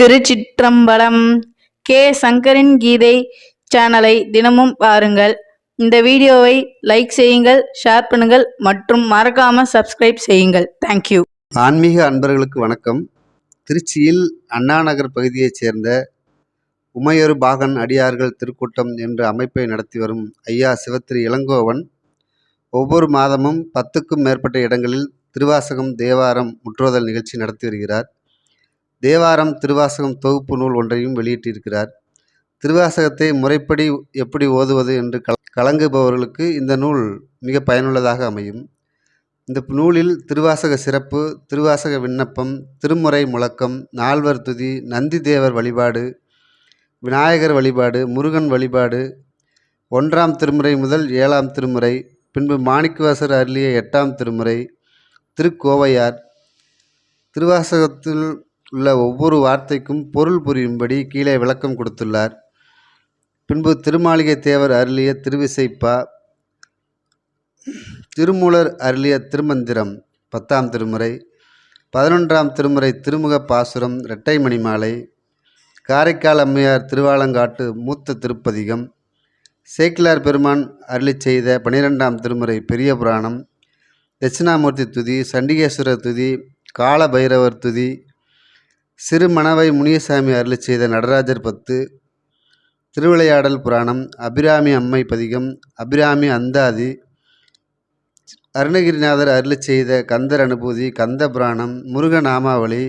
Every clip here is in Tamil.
திருச்சிற்றம்பலம் கே. சங்கரின் கீதை சேனலை தினமும் பாருங்கள். இந்த வீடியோவை லைக் செய்யுங்கள் ஷேர் பண்ணுங்கள் மற்றும் மறக்காம சப்ஸ்கிரைப் செய்யுங்கள். தேங்க்யூ ஆன்மீக அன்பர்களுக்கு வணக்கம். திருச்சியில் அண்ணா நகர் பகுதியைச் சேர்ந்த உமையொரு பாகன் அடியார்கள் திருக்கூட்டம் என்ற அமைப்பை நடத்தி வரும் ஐயா சிவத்திரி இளங்கோவன் ஒவ்வொரு மாதமும் பத்துக்கும் மேற்பட்ட இடங்களில் திருவாசகம் தேவாரம் முற்றோதல் நிகழ்ச்சி நடத்தி வருகிறார். தேவாரம் திருவாசகம் தொகுப்பு நூல் ஒன்றையும் வெளியிட்டிருக்கிறார். திருவாசகத்தை முறைப்படி எப்படி ஓதுவது என்று கல கலங்குபவர்களுக்கு இந்த நூல் மிக பயனுள்ளதாக அமையும். இந்த நூலில் திருவாசக சிறப்பு திருவாசக விண்ணப்பம் திருமுறை முழக்கம் நால்வர் துதி நந்தி தேவர் வழிபாடு விநாயகர் வழிபாடு முருகன் வழிபாடு ஒன்றாம் திருமுறை முதல் ஏழாம் திருமுறை பின்பு மாணிக்கவாசர் அருளிய எட்டாம் திருமுறை திருக்கோவையார். திருவாசகத்தில் உள்ள ஒவ்வொரு வார்த்தைக்கும் பொருள் புரியும்படி கீழே விளக்கம் கொடுத்துள்ளார். பின்பு திருமாளிகை தேவர் அருளிய திருவிசைப்பா திருமூலர் அருளிய திருமந்திரம் பத்தாம் திருமுறை பதினொன்றாம் திருமுறை திருமுக பாசுரம் இரட்டை மணிமாலை காரைக்கால் அம்மையார் திருவாலங்காட்டு மூத்த திருப்பதிகம் சேக்கிலார் பெருமான் அருளி செய்த பனிரெண்டாம் திருமுறை பெரிய புராணம் தட்சிணாமூர்த்தி துதி சண்டிகேஸ்வரர் துதி கால பைரவர் துதி சிறு மணவை முனியசாமி அருளி செய்த நடராஜர் பத்து திருவிளையாடல் புராணம் அபிராமி அம்மை பதிகம் அபிராமி அந்தாதி அருணகிரிநாதர் அருளி செய்த கந்தர் அனுபூதி கந்த புராணம் முருகநாமாவளி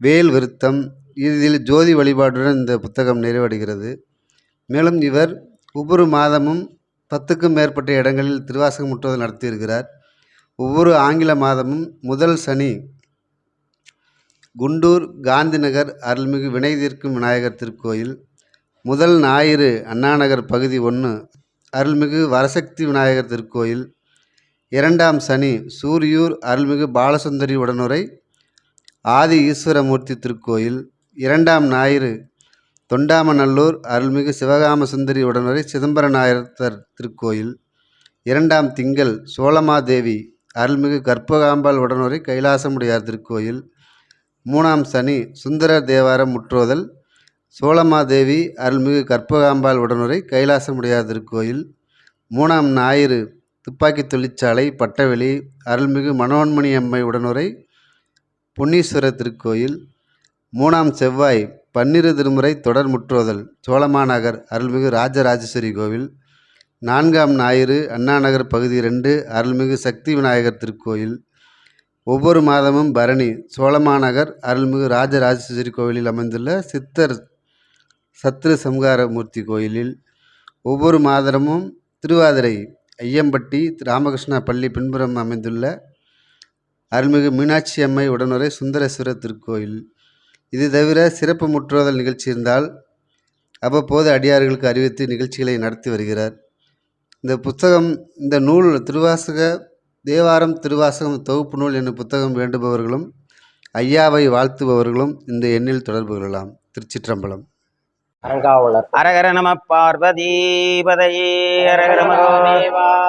வேல் விருத்தம் இறுதியில் ஜோதி வழிபாட்டுடன் இந்த புத்தகம் நிறைவடைகிறது. மேலும் இவர் ஒவ்வொரு மாதமும் பத்துக்கும் மேற்பட்ட இடங்களில் திருவாசகமுற்றுவது நடத்தியிருக்கிறார். ஒவ்வொரு ஆங்கில மாதமும் முதல் சனி குண்டூர் காந்திநகர் அருள்மிகு வினை தீர்க்கும் விநாயகர் திருக்கோயில் முதல் ஞாயிறு அண்ணாநகர் பகுதி ஒன்று அருள்மிகு வரசக்தி விநாயகர் திருக்கோயில் இரண்டாம் சனி சூரியூர் அருள்மிகு பாலசுந்தரி உடனுரை ஆதி ஈஸ்வரமூர்த்தி திருக்கோயில் இரண்டாம் ஞாயிறு தொண்டாமநல்லூர் அருள்மிகு சிவகாம சுந்தரி உடனுரை சிதம்பரநாயத்தர் திருக்கோயில் இரண்டாம் திங்கள் சோழமாதேவி அருள்மிகு கற்பகாம்பாள் உடனுரை கைலாசமுடையார் திருக்கோயில் மூணாம் சனி சுந்தரர் தேவாரம் முற்றோதல். சோழமாதேவி அருள்மிகு கற்பகாம்பாள் உடனுரை கைலாசமுடையார் திருக்கோயில். மூணாம் ஞாயிறு துப்பாக்கி தொழிற்சாலை பட்டவெளி அருள்மிகு மனோன்மணி அம்மை உடனுரை பொன்னீஸ்வரர் திருக்கோயில். மூணாம் செவ்வாய் பன்னிரு திருமுறை தொடர் முற்றோதல் சோழமாநகர் அருள்மிகு ராஜராஜேஸ்வரி கோவில். நான்காம் ஞாயிறு அண்ணாநகர் பகுதி ரெண்டு அருள்மிகு சக்தி விநாயகர் திருக்கோயில். ஒவ்வொரு மாதமும் பரணி சோழமாநகர் அருள்மிகு ராஜராஜேஸ்வரி கோவிலில் அமைந்துள்ள சித்தர் சத்ரு சம்ஹாரமூர்த்தி கோயிலில் ஒவ்வொரு மாதமும் திருவாதிரை ஐயம்பட்டி ராமகிருஷ்ணா பள்ளி பின்புறம் அமைந்துள்ள அருள்மிகு மீனாட்சி அம்மை உடனுரை சுந்தரேஸ்வரர் திருக்கோயில். இது தவிர சிறப்பு முற்றோதல் நிகழ்ச்சி இருந்தால் அவ்வப்போது அடியார்களுக்கு அறிவித்து நிகழ்ச்சிகளை நடத்தி வருகிறார். இந்த புத்தகம் இந்த நூல் திருவாசக தேவாரம் திருவாசகம் தொகுப்பு நூல் என்னும் புத்தகம் வேண்டுபவர்களும் ஐயாவை வாழ்த்துபவர்களும் இந்த எண்ணில் தொடர்பு கொள்ளலாம். திருச்சிற்றம்பலம். அறங்காவலர். அரகர நம பார்வதி பதையே அரகர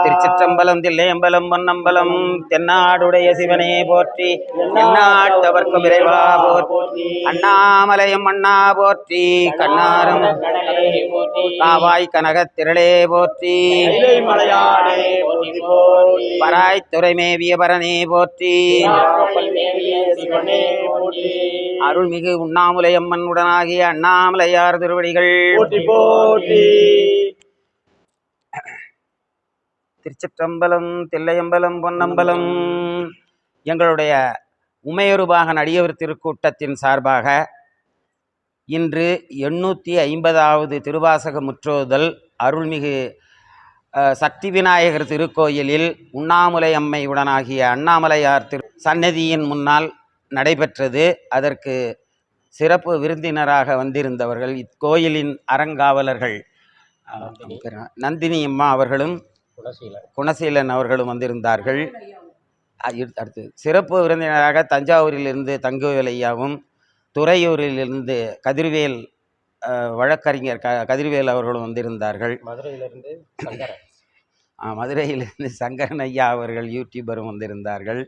திருச்சிற்றம்பலம் தில்லையம்பலம் பொன்னம்பலம் தென்னாடுடைய சிவனே போற்றி தென்னாட்டவர்க்கும் இறைவா போற்றி. அண்ணாமலையும் அண்ணா போற்றி கண்ணாரம் காவாய் கனகத் திரளே போற்றி. பராய் துறைமேவிய பரனே போற்றி. அருள்மிகு உண்ணாமுலையம்மன் உடனாகிய அண்ணாமலையார் திருவடிகள் போற்றி திருச்சிற்றம்பலம் தில்லையம்பலம் பொன்னம்பலம். எங்களுடைய உமையொருபாகன் அடியவர் திருக்கூட்டத்தின் சார்பாக இன்று எண்ணூற்றி ஐம்பதாவது திருவாசக முற்றோதல் அருள்மிகு சக்தி விநாயகர் திருக்கோயிலில் உண்ணாமுலை அம்மை உடனாகிய அண்ணாமலையார் திரு சன்னதியின் முன்னால் நடைபெற்றது. அதற்கு சிறப்பு விருந்தினராக வந்திருந்தவர்கள் இக்கோயிலின் அறங்காவலர்கள். நந்தினி அம்மா அவர்களும் குணசீலன். அவர்களும் வந்திருந்தார்கள். அடுத்து சிறப்பு விருந்தினராக தஞ்சாவூரிலிருந்து தங்குவேல் ஐயாவும் துறையூரிலிருந்து கதிர்வேல் வழக்கறிஞர் க கதிர்வேல் அவர்களும் வந்திருந்தார்கள். மதுரையிலிருந்து மதுரையிலிருந்து சங்கரன் ஐயா அவர்கள் யூடியூபரும் வந்திருந்தார்கள்.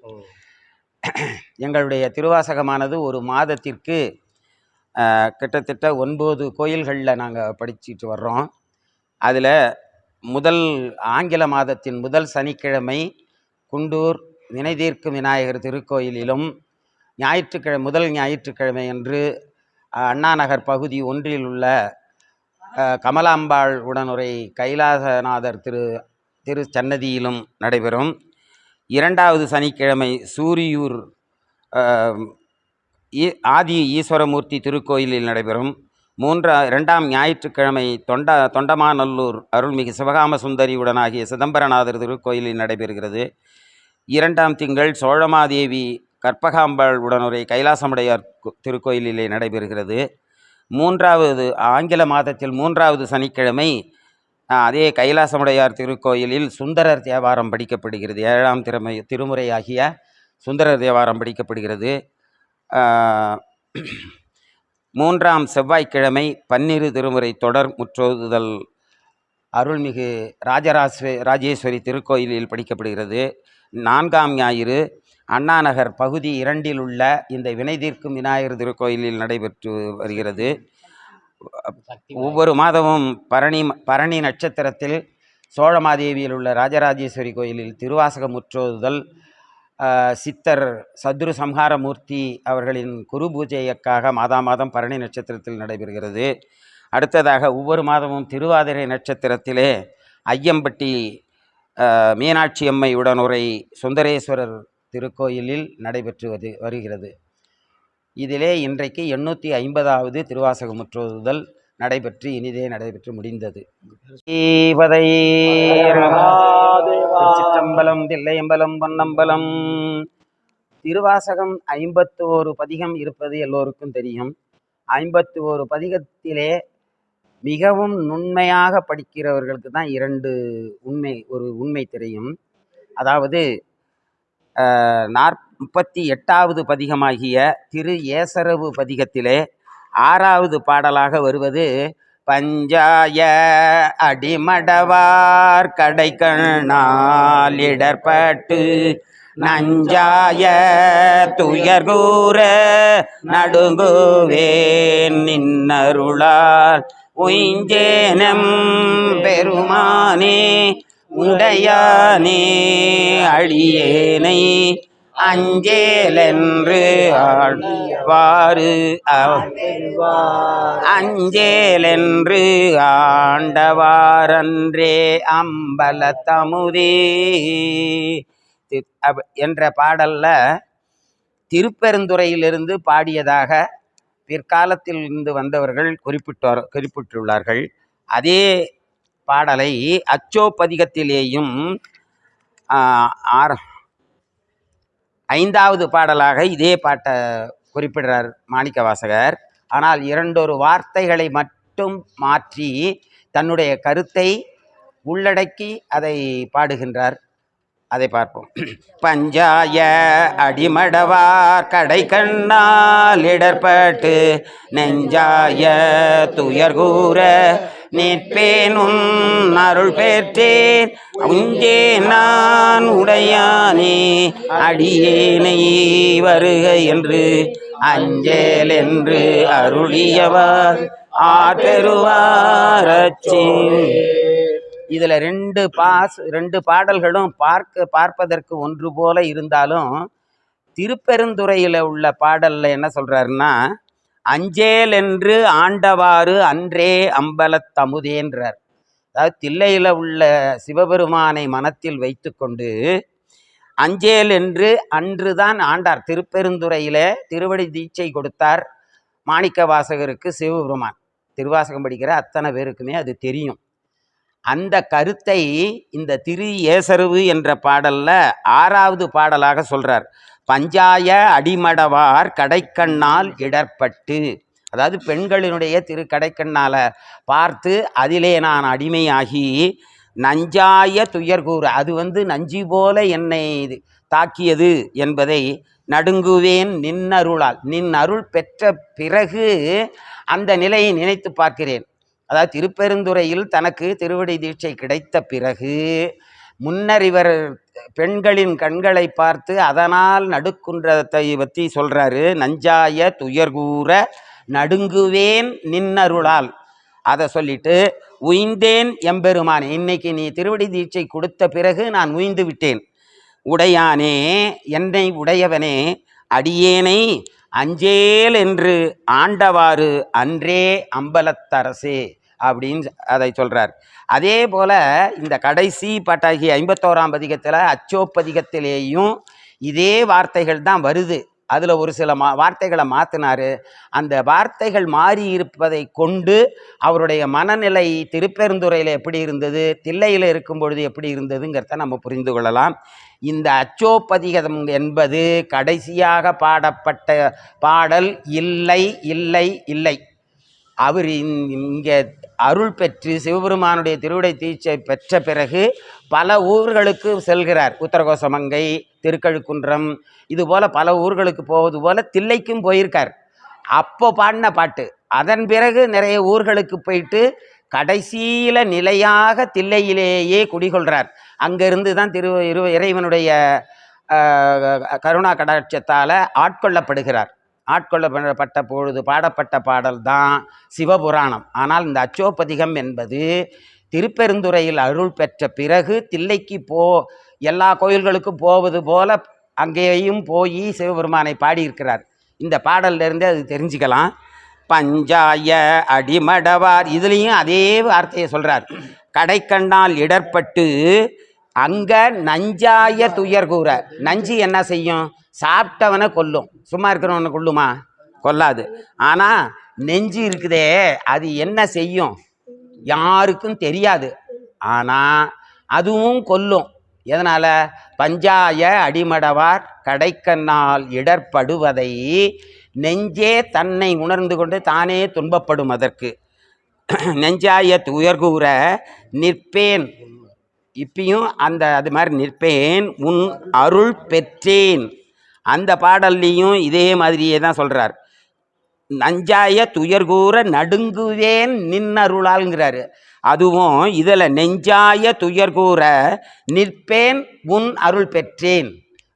எங்களுடைய திருவாசகமானது ஒரு மாதத்திற்கு கிட்டத்தட்ட ஒன்பது கோயில்களில் நாங்கள் படிச்சுட்டு வர்றோம். அதில் முதல் ஆங்கில மாதத்தின் முதல் சனிக்கிழமை குண்டூர் நினைதீர்க்கும் விநாயகர் திருக்கோயிலிலும் ஞாயிற்றுக்கிழமை முதல் ஞாயிற்றுக்கிழமை அன்று அண்ணாநகர் அண்ணா நகர் பகுதி ஒன்றில் உள்ள கமலாம்பாள் உடனுரை கைலாசநாதர் திரு திரு சன்னதியிலும் நடைபெறும். இரண்டாவது சனிக்கிழமை சூரியூர் ஆதி ஈஸ்வரமூர்த்தி திருக்கோயிலில் நடைபெறும் மூன்றா இரண்டாம் ஞாயிற்றுக்கிழமை தொண்ட தொண்டமாநல்லூர் அருள்மிகு சிவகாம சுந்தரியுடனாகிய சிதம்பரநாதர் திருக்கோயிலில் நடைபெறுகிறது. இரண்டாம் திங்கள் சோழமாதேவி கற்பகாம்பாள் உடனுரை கைலாசமுடையார் திருக்கோயிலிலே நடைபெறுகிறது. மூன்றாவது ஆங்கில மாதத்தில் மூன்றாவது சனிக்கிழமை அதே கைலாசமுடையார் திருக்கோயிலில் சுந்தரர் தேவாரம் படிக்கப்படுகிறது. ஏழாம் திறமை திருமுறையாகிய சுந்தரர் தேவாரம் படிக்கப்படுகிறது. மூன்றாம் செவ்வாய்க்கிழமை பன்னிரு திருமுறை தொடர் முற்றோதுதல் அருள்மிகு ராஜராஜே ராஜேஸ்வரி திருக்கோயிலில் படிக்கப்படுகிறது. நான்காம் ஞாயிறு அண்ணாநகர் பகுதி இரண்டில் உள்ள இந்த வினை தீர்க்கும் விநாயகர் திருக்கோயிலில் நடைபெற்று வருகிறது. ஒவ்வொரு மாதமும் பரணி பரணி நட்சத்திரத்தில் சோழமாதேவியில் உள்ள ராஜராஜேஸ்வரி கோயிலில் திருவாசக முற்றோதுதல் சித்தர் சத்ரு சம்ஹாரமூர்த்தி அவர்களின் குரு பூஜையக்காக மாதா மாதம் பரணி நட்சத்திரத்தில் நடைபெறுகிறது. அடுத்ததாக ஒவ்வொரு மாதமும் திருவாதிரை நட்சத்திரத்திலே ஐயம்பட்டி மீனாட்சி அம்மை உடனுரை சுந்தரேஸ்வரர் திருக்கோயிலில் நடைபெற்று வருகிறது. இதிலே இன்றைக்கு எண்ணூற்றி ஐம்பதாவது திருவாசகமுற்றுதல் நடைபெற்று இனிதே நடைபெற்று முடிந்தது. ஸ்ரீபதை திருச்சிற்றம்பலம் தில்லையம்பலம் பொன்னம்பலம். திருவாசகம் ஐம்பத்தோரு பதிகம் இருப்பது எல்லோருக்கும் தெரியும். ஐம்பத்தி ஓரு பதிகத்திலே மிகவும் நுண்மையாக படிக்கிறவர்களுக்கு தான் இரண்டு உண்மை ஒரு உண்மை தெரியும். அதாவது நாற் முப்பத்தி எட்டாவது பதிகமாகிய திரு ஏசரவு பதிகத்திலே ஆறாவது பாடலாக வருவது பஞ்சாய அடிமடவார் கடைக்கண்ணால் இடர்பட்டு நஞ்சாய துயர்கூற நடுங்குவேன் நின்னருளால் உயிஞ்சேனம் பெருமானே உடையானே அழியேனை அஞ்சேலென்று ஆழ்வாறு அஞ்சேலென்று ஆண்டவாரன்றே அம்பல தமுதே என்ற பாடல்ல திருப்பெருந்துறையிலிருந்து பாடியதாக பிற்காலத்தில் இருந்து வந்தவர்கள் குறிப்பிட்டார் குறிப்பிட்டுள்ளார்கள். அதே பாடலை அச்சோப்பதிகத்திலேயும் ஆர் ஐந்தாவது பாடலாக இதே பாட்டை குறிப்பிடுறார் மாணிக்க வாசகர் ஆனால் இரண்டொரு வார்த்தைகளை மட்டும் மாற்றி தன்னுடைய கருத்தை உள்ளடக்கி அதை பாடுகின்றார். அதை பார்ப்போம். பஞ்சாய அடிமடவார் கடை கண்ணால் இடர்பட்டு நெஞ்சாய துயர்கூற நிற்பேனும் அருள் பெற்றேன். உஞ்சே நான் உடையானே அடியேனை வருக என்று அஞ்சேல் என்று அருளியவர். ஆதருவாரச்சி இதுல ரெண்டு பாஸ் ரெண்டு பாடல்களும் பார்க்க பார்ப்பதற்கு ஒன்று போல இருந்தாலும் திருப்பெருந்துறையில உள்ள பாடல்ல என்ன சொல்றாருன்னா அஞ்சேல் என்று ஆண்டவாறு அன்றே அம்பலத்தமுதேன்றார் அதாவது தில்லையில் உள்ள சிவபெருமானை மனத்தில் வைத்துக்கொண்டு அஞ்சேல் என்று அன்றுதான் ஆண்டார். திருப்பெருந்துறையில் திருவடி தீட்சை கொடுத்தார் மாணிக்க வாசகருக்கு சிவபெருமான். திருவாசகம் படிக்கிற அத்தனை பேருக்குமே அது தெரியும். அந்த கருத்தை இந்த திரு ஏசருவு என்ற பாடலில் ஆறாவது பாடலாக சொல்கிறார் பஞ்சாய அடிமடவார் கடைக்கண்ணால் இடர்பட்டு. அதாவது பெண்களினுடைய திரு கடைக்கண்ணால பார்த்து அதிலே நான் அடிமையாகி நஞ்சாய துயர்கூறு அது வந்து நஞ்சு போல என்னை இது தாக்கியது என்பதை நடுங்குவேன் நின்னருளால். நின் அருள் பெற்ற பிறகு அந்த நிலையை நினைத்து பார்க்கிறேன். அதாவது திருப்பெருந்துறையில் தனக்கு திருவடி தீட்சை கிடைத்த பிறகு முன்னர் இவர் பெண்களின் கண்களை பார்த்து அதனால் நடுக்குன்றத்தை பற்றி சொல்கிறாரு நஞ்சாய துயர்கூற நடுங்குவேன் நின்னருளால். அதை சொல்லிட்டு உய்ந்தேன் எம்பெருமானே இன்னைக்கு நீ திருவடி தீட்சை கொடுத்த பிறகு நான் உய்ந்து விட்டேன். உடையானே என்னை உடையவனே அடியேனை அஞ்சேல் என்று ஆண்டவாறு அன்றே அம்பலத்தரசே. அப்படின்னு அதை சொல்கிறார் அதே போல இந்த கடைசி பாட்டாகி ஐம்பத்தோராம் பதிகத்தில் அச்சோப்பதிகத்திலேயும் இதே வார்த்தைகள் தான் வருது. அதில் ஒரு சில மா வார்த்தைகளை மாற்றினார் அந்த வார்த்தைகள் மாறி இருப்பதை கொண்டு அவருடைய மனநிலை திருப்பெருந்துறையில் எப்படி இருந்தது தில்லையில் இருக்கும் பொழுது எப்படி இருந்ததுங்கிறத நம்ம புரிந்து கொள்ளலாம். இந்த அச்சோப்பதிகம் என்பது கடைசியாக பாடப்பட்ட பாடல் இல்லை இல்லை இல்லை. அவர் இங்கே அருள் பெற்று சிவபெருமானுடைய திருவிடை தீட்சை பெற்ற பிறகு பல ஊர்களுக்கு செல்கிறார். உத்தரகோசமங்கை திருக்கழுக்குன்றம் இது போல் பல ஊர்களுக்கு போவது போல் தில்லைக்கும் போயிருக்கார். அப்போ பாடின பாட்டு. அதன் பிறகு நிறைய ஊர்களுக்கு போயிட்டு கடைசியில் நிலையாக தில்லையிலேயே குடிகொள்கிறார் அங்கேருந்து தான் திரு இறைவனுடைய கருணா கடாட்சத்தால் ஆட்கொள்ளப்படுகிறார். ஆட்கொள்ளப்பட்ட பொழுது பாடப்பட்ட பாடல் தான் சிவபுராணம். ஆனால் இந்த அச்சோபதிகம் என்பது திருப்பெருந்துறையில் அருள் பெற்ற பிறகு தில்லைக்கு போ எல்லா கோயில்களுக்கும் போவது போல அங்கேயும் போய் சிவபெருமானை பாடியிருக்கிறார். இந்த பாடல்லேருந்தே அது தெரிஞ்சுக்கலாம். பஞ்சாய அடிமடவார் இதுலேயும் அதே வார்த்தையை சொல்கிறார் கடைக்கண்ணால் இடர்பட்டு அங்க நஞ்சாய துயர் கூற நஞ்சு என்ன செய்யும்? சாப்பிட்டவனை கொல்லும். சும்மா இருக்கிறவனை கொல்லுமா? கொல்லாது. ஆனால் நெஞ்சு இருக்குதே அது என்ன செய்யும்? யாருக்கும் தெரியாது. ஆனால் அதுவும் கொல்லும். எதனால்? பஞ்சாய அடிமடவார் கடைக்கண்ணால் இடர்படுவதை நெஞ்சே தன்னை உணர்ந்து கொண்டு தானே துன்பப்படும் அதற்கு. நெஞ்சாய துயர்கூற நிற்பேன். இப்பயும் அந்த அது மாதிரி நிற்பேன். உன் அருள் பெற்றேன். அந்த பாடல்லையும் இதே மாதிரியே தான் சொல்கிறார் நஞ்சாய துயர்கூற நடுங்குவேன் நின்னருளால்ங்கிறாரு அதுவும் இதில் நெஞ்சாய துயர்கூற நிற்பேன் உன் அருள் பெற்றேன்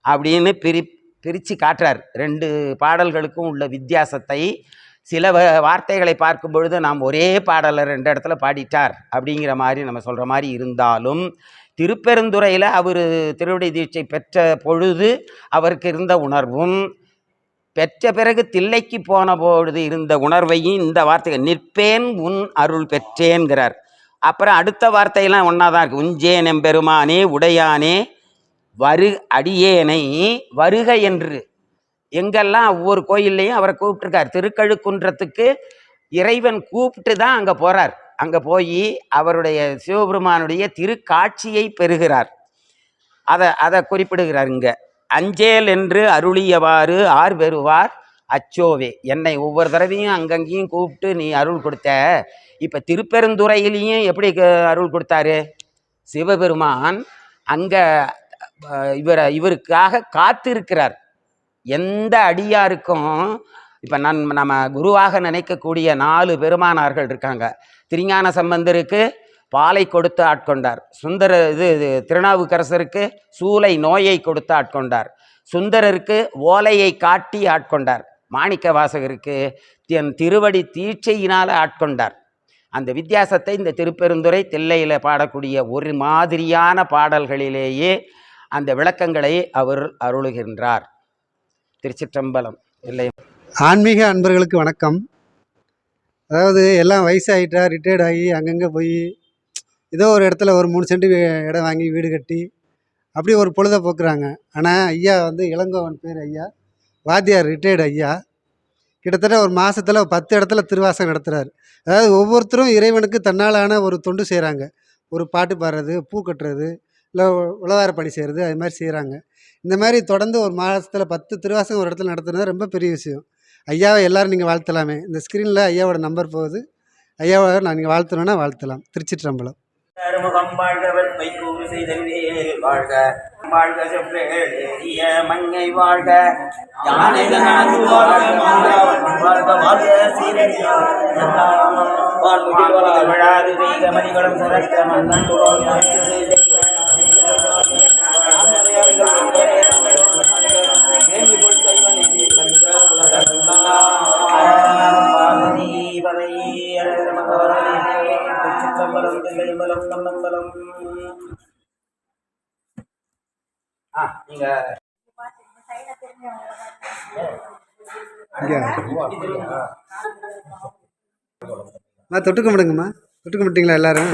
அப்படின்னு பிரி பிரித்து காட்டுறார். ரெண்டு பாடல்களுக்கும் உள்ள வித்தியாசத்தை சில வார்த்தைகளை பார்க்கும் பொழுது நாம் ஒரே பாடலை ரெண்டு இடத்துல பாடிட்டார் அப்படிங்கிற மாதிரி நம்ம சொல்கிற மாதிரி இருந்தாலும் திருப்பெருந்துறையில் அவர் திருவடி தீட்சை பெற்ற பொழுது அவருக்கு இருந்த உணர்வும் பெற்ற பிறகு தில்லைக்கு போன பொழுது இருந்த உணர்வையும் இந்த வார்த்தை நிற்பேன் உன் அருள் பெற்றேன்கிறார். அப்புறம் அடுத்த வார்த்தையெல்லாம் ஒன்றா தான் இருக்குது உஞ்சேன் எம்பெருமானே உடையானே வரு அடியேனை வருக என்று. எங்கெல்லாம் ஒவ்வொரு கோயில்லையும் அவரை கூப்பிட்டுருக்கார். திருக்கழுக்குன்றத்துக்கு இறைவன் கூப்பிட்டு தான் அங்கே போகிறார் அங்கே போய் அவருடைய சிவபெருமானுடைய திருக்காட்சியை பெறுகிறார். அதை அதை குறிப்பிடுகிறார் இங்கே. அஞ்சேல் என்று அருளியவாறு ஆர் பெறுவார் அச்சோவே. என்னை ஒவ்வொரு தடவையும் அங்கங்கேயும் கூப்பிட்டு நீ அருள் கொடுத்த இப்போ திருப்பெருந்துறையிலையும் எப்படி அருள் கொடுத்தாரு? சிவபெருமான் அங்கே இவரை இவருக்காக காத்திருக்கிறார். எந்த அடியாருக்கும் இப்போ நான் நம்ம குருவாக நினைக்கக்கூடிய நாலு பெருமானார்கள் இருக்காங்க. திருஞான சம்பந்தருக்கு பாலை கொடுத்து ஆட்கொண்டார். சுந்தர இது இது திருநாவுக்கரசருக்கு சூளை நோயை கொடுத்து ஆட்கொண்டார். சுந்தரருக்கு ஓலையை காட்டி ஆட்கொண்டார். மாணிக்க வாசகருக்கு என் திருவடி தீட்சையினால் ஆட்கொண்டார். அந்த வித்தியாசத்தை இந்த திருப்பெருந்துறை தில்லையில் பாடக்கூடிய ஒரு மாதிரியான பாடல்களிலேயே அந்த விளக்கங்களை அவர் அருளுகின்றார். திருச்சிற்றம்பலம் இல்லை ஆன்மீக அன்பர்களுக்கு வணக்கம். அதாவது எல்லாம் வயசாகிட்டா ரிட்டையர்ட் ஆகி அங்கங்கே போய் ஏதோ ஒரு இடத்துல ஒரு மூணு சென்ட் இடம் வாங்கி வீடு கட்டி அப்படி ஒரு பொழுதை போக்குறாங்க. ஆனால் ஐயா வந்து இளங்கோவன் பேர் ஐயா. வாத்தியார் ரிட்டையர்டு ஐயா. கிட்டத்தட்ட ஒரு மாதத்தில் பத்து இடத்துல திருவாசம் நடத்துகிறார் அதாவது ஒவ்வொருத்தரும் இறைவனுக்கு தன்னாலான ஒரு தொண்டு செய்கிறாங்க ஒரு பாட்டு பாடுறது பூ கட்டுறது இல்லை உழவார பணி செய்கிறது அது மாதிரி செய்கிறாங்க இந்த மாதிரி தொடர்ந்து ஒரு மாதத்தில் பத்து திருவாசகம் ஒரு இடத்துல நடத்துனது ரொம்ப பெரிய விஷயம். ஐயாவை எல்லாரும் நீங்கள் வாழ்த்தலாமே. இந்த ஸ்க்ரீனில் ஐயாவோட நம்பர் போகுது. ஐயாவை நான் நீங்கள் வாழ்த்தணுன்னா வாழ்த்தலாம். திருச்சிற்றம்பலம். அறுமுகம் வாழ்க வாழ்க. மங்கை வாழ்க. யானை வாழ்க வாழ்க சீரடியார். வாழ்முகில் மன்னன் பார்வதீபதை திருச்சிற்றம்பலம் தில்லைமலம் ஆ நீங்க தொட்டுக்க முடியுங்கம்மா தொட்டுக்க மாட்டீங்களா எல்லாரும்?